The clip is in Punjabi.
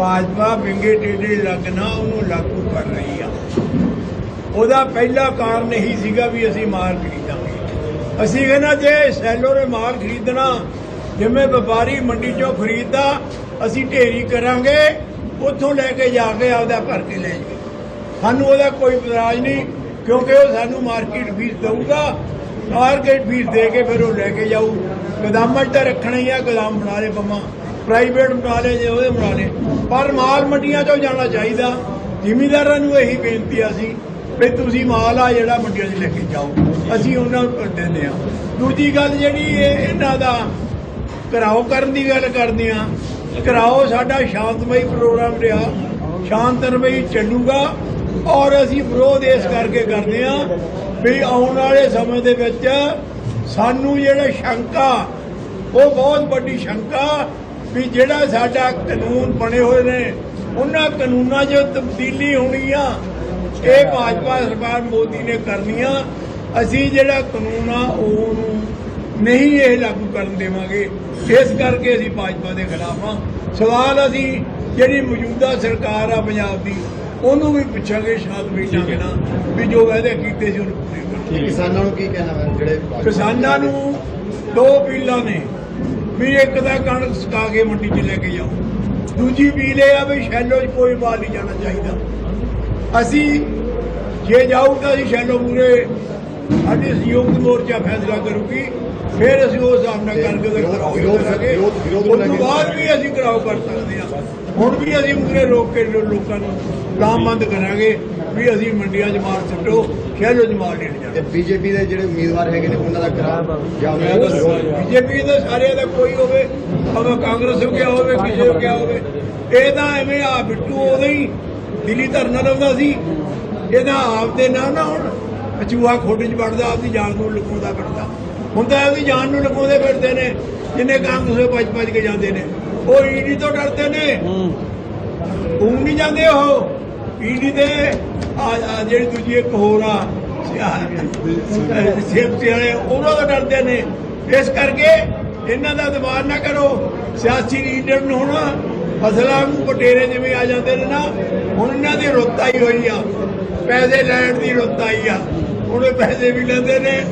ਭਾਜਪਾ ਵਿੰਗੇ ਟੇਡੇ ਲੱਗਣਾ ਉਹਨੂੰ ਲਾਗੂ ਕਰ ਰਹੀ ਆ। ਉਹਦਾ ਪਹਿਲਾ ਕਾਰਨ ਇਹੀ ਸੀਗਾ ਵੀ ਅਸੀਂ ਮਾਲ ਖਰੀਦਾਂਗੇ। ਅਸੀਂ ਕਹਿੰਦਾ ਜੇ ਸੈਲੋ ਨੇ ਮਾਲ ਖਰੀਦਣਾ, ਜਿਵੇਂ ਵਪਾਰੀ ਮੰਡੀ ਚੋਂ ਖਰੀਦਦਾ, ਅਸੀਂ ਢੇਰੀ ਕਰਾਂਗੇ, ਉੱਥੋਂ ਲੈ ਕੇ ਜਾ ਕੇ ਆਪਦਾ ਭਰ ਕੇ ਲੈ ਜਾਈਏ। ਸਾਨੂੰ ਉਹਦਾ ਕੋਈ ਇਤਰਾਜ਼ ਨਹੀਂ, ਕਿਉਂਕਿ ਉਹ ਸਾਨੂੰ ਮਾਰਕੀਟ ਫੀਸ ਦਊਗਾ, ਮਾਰਕੀਟ ਫੀਸ ਦੇ ਕੇ ਫਿਰ ਉਹ ਲੈ ਕੇ ਜਾਊ। ਗਦਾਮਾਂ 'ਚ ਤਾਂ ਰੱਖਣਾ ਹੀ ਆ, ਗੋਦਾਮ ਬਣਾ ਲੈ ਪੰਮਾ। ਪ੍ਰਾਈਵੇਟ ਬਣਾ ਲੈ ਜੇ ਉਹਦੇ ਬਣਾ ਲੈ ਪਰ ਮਾਲ ਮੰਡੀਆਂ 'ਚੋਂ ਜਾਣਾ ਚਾਹੀਦਾ। ਜ਼ਿਮੀਦਾਰਾਂ ਨੂੰ ਇਹੀ ਬੇਨਤੀ ਆ ਸੀ ਵੀ ਤੁਸੀਂ ਮਾਲ ਆ ਜਿਹੜਾ ਮੰਡੀਆਂ 'ਚ ਲੈ ਕੇ ਜਾਓ। ਅਸੀਂ ਉਹਨਾਂ ਨੂੰ ਦਿੰਦੇ ਆ। ਦੂਜੀ ਗੱਲ ਜਿਹੜੀ ਇਹ ਇਹਨਾਂ ਦਾ ਘਰਾਓ ਕਰਨ ਦੀ ਗੱਲ ਕਰਦੇ ਆ। ਘਰਾਓ ਸਾਡਾ ਸ਼ਾਂਤਮਈ ਪ੍ਰੋਗਰਾਮ ਰਿਹਾ। ਸ਼ਾਂਤਮਈ ਚੱਲੂਗਾ। ਔਰ ਅਸੀਂ ਵਿਰੋਧ ਇਸ ਕਰਕੇ ਕਰਦੇ ਆ ਵੀ ਆਉਣ ਵਾਲੇ ਸਮੇਂ ਦੇ ਵਿੱਚ ਸਾਨੂੰ ਜਿਹੜਾ ਸ਼ੰਕਾ, ਉਹ ਬਹੁਤ ਵੱਡੀ ਸ਼ੰਕਾ ਵੀ ਜਿਹੜਾ ਸਾਡਾ ਕਾਨੂੰਨ ਬਣੇ ਹੋਏ ਨੇ ਉਹਨਾਂ ਕਾਨੂੰਨਾਂ 'ਚ ਤਬਦੀਲੀ ਹੋਣੀ ਆ। ਇਹ ਭਾਜਪਾ ਸਰਕਾਰ ਮੋਦੀ ਨੇ ਕਰਨੀ ਆ ਅਸੀਂ ਜਿਹੜਾ ਕਾਨੂੰਨ ਆ ਉਹਨੂੰ ਨਹੀਂ ਇਹ ਲਾਗੂ ਕਰਨ ਦੇਵਾਂਗੇ। ਇਸ ਕਰਕੇ ਅਸੀਂ ਭਾਜਪਾ ਦੇ ਖਿਲਾਫ ਆ। ਸਵਾਲ ਅਸੀਂ ਜਿਹੜੀ ਮੌਜੂਦਾ ਸਰਕਾਰ ਆ ਪੰਜਾਬ ਦੀ ਉਹਨੂੰ ਵੀ ਪੁੱਛਾਂਗੇ ਸ਼ਾਂਤਮਈ ਢੰਗ ਨਾਲ ਵੀ ਜੋ ਵਾਅਦੇ ਕੀਤੇ ਸੀ ਉਹਨੂੰ ਪੂਰੇ ਕਰੋ ਕੀ ਕਿਸਾਨਾਂ ਨੂੰ ਕੀ ਕਹਿਣਾ ਹੈ ਜਿਹੜੇ ਕਿਸਾਨਾਂ ਨੂੰ ਦੋ ਅਪੀਲਾਂ ਨੇ। ਵੀ ਇੱਕ ਤਾਂ ਕਣਕ ਸੁਕਾ ਕੇ ਮੰਡੀ 'ਚ ਲੈ ਕੇ ਜਾਓ। ਦੂਜੀ ਵੀਲ ਇਹ ਆ ਵੀ ਸ਼ੈਲੋ 'ਚ ਕੋਈ ਮਾਲ ਨਹੀਂ ਜਾਣਾ ਚਾਹੀਦਾ। ਅਸੀਂ ਜੇ ਜਾਊ ਤਾਂ ਅਸੀਂ ਸ਼ੈਲੋ ਪੂਰੇ ਸਾਡੀ ਸੰਯੁਕਤ ਮੋਰਚਾ ਫੈਸਲਾ ਕਰੂਗੀ ਫਿਰ ਅਸੀਂ ਉਸ ਹਿਸਾਬ ਨਾਲ ਉਹਦਾ ਵਿਰੋਧ- ਕਰਾਂਗੇ। ਉਸ ਤੋਂ ਬਾਅਦ ਵੀ ਅਸੀਂ ਕਰਾਓ ਕਰ ਸਕਦੇ ਹਾਂ। ਹੁਣ ਵੀ ਅਸੀਂ ਮੂਰੇ ਰੋਕ ਕੇ ਲੋਕਾਂ ਨੂੰ ਲਾਮਬੰਦ ਕਰਾਂਗੇ ਵੀ ਅਸੀਂ ਮੰਡੀਆਂ 'ਚ ਮਾਲ ਸੁੱਟੋ ਸ਼ੈਲੋ 'ਚ ਮਾਲ ਨਹੀਂ ਜਾਣਾ। ਤੇ ਬੀਜੇਪੀ ਦੇ ਜਿਹੜੇ ਉਮੀਦਵਾਰ ਹੈਗੇ ਨੇ ਉਹਨਾਂ ਦਾ ਕਰਾ ਜਾਂ ਬੀਜੇਪੀ ਦੇ ਸਾਰਿਆਂ ਦਾ ਕੋਈ ਹੋਵੇ ਭਾਵੇਂ ਕਾਂਗਰਸ ਹੋ ਗਿਆ ਹੋਵੇ ਕਿਸੇ ਹੋ ਗਿਆ ਹੋਵੇ ਇਹ ਤਾਂ ਐਵੇਂ ਆ ਬਿੱਟੂ ਉਦੋਂ ਹੀ ਦਿੱਲੀ ਧਰਨਾ ਲਾਉਂਦਾ ਸੀ। ਇਹਦਾ ਆਪ ਦੇ ਨਾ ਨਾ ਹੁਣ। ਅਚੂਹਾ ਖੋਡੇ 'ਚ ਵੜਦਾ ਆਪਦੀ ਜਾਨ ਨੂੰ ਲੁਕਾਉਂਦਾ ਫਿਰਦਾ ਤਾਂ ਆਪਦੀ ਜਾਨ ਨੂੰ ਲੁਕਾਉਂਦੇ ਫਿਰਦੇ ਨੇ ਜਿੰਨੇ ਕਾਂਗਰਸ ਭੱਜ ਭੱਜ ਕੇ ਜਾਂਦੇ ਨੇ। ਉਹ ਈਡੀ ਤੋਂ ਡਰਦੇ ਨੇ। ਉਹ ਨਹੀਂ ਜਾਂਦੇ ਉਹ। ਈਡੀ ਦੇ ਆ ਜਿਹੜੀ ਦੂਜੀ ਇੱਕ ਹੋਰ ਆ ਸੇਫਟੀ ਵਾਲੇ ਉਹਨਾਂ ਤੋਂ ਡਰਦੇ ਨੇ। ਇਸ ਕਰਕੇ ਇਹਨਾਂ ਦਾ ਦਬਾਅ ਨਾ ਕਰੋ। ਸਿਆਸੀ ਲੀਡਰ ਨੂੰ ਹੁਣ ਫਸਲਾਂ ਨੂੰ ਪਟੇਰੇ ਜਿਵੇਂ ਆ ਜਾਂਦੇ ਨੇ ਨਾ, ਹੁਣ ਇਹਨਾਂ ਦੀ ਰੁੱਤ ਆਈ ਹੋਈ ਆ। ਪੈਸੇ ਲੈਣ ਦੀ ਰੁੱਤ ਆਈ ਆ। ਉਹਨੇ ਪੈਸੇ ਵੀ ਲੈਂਦੇ ਨੇ।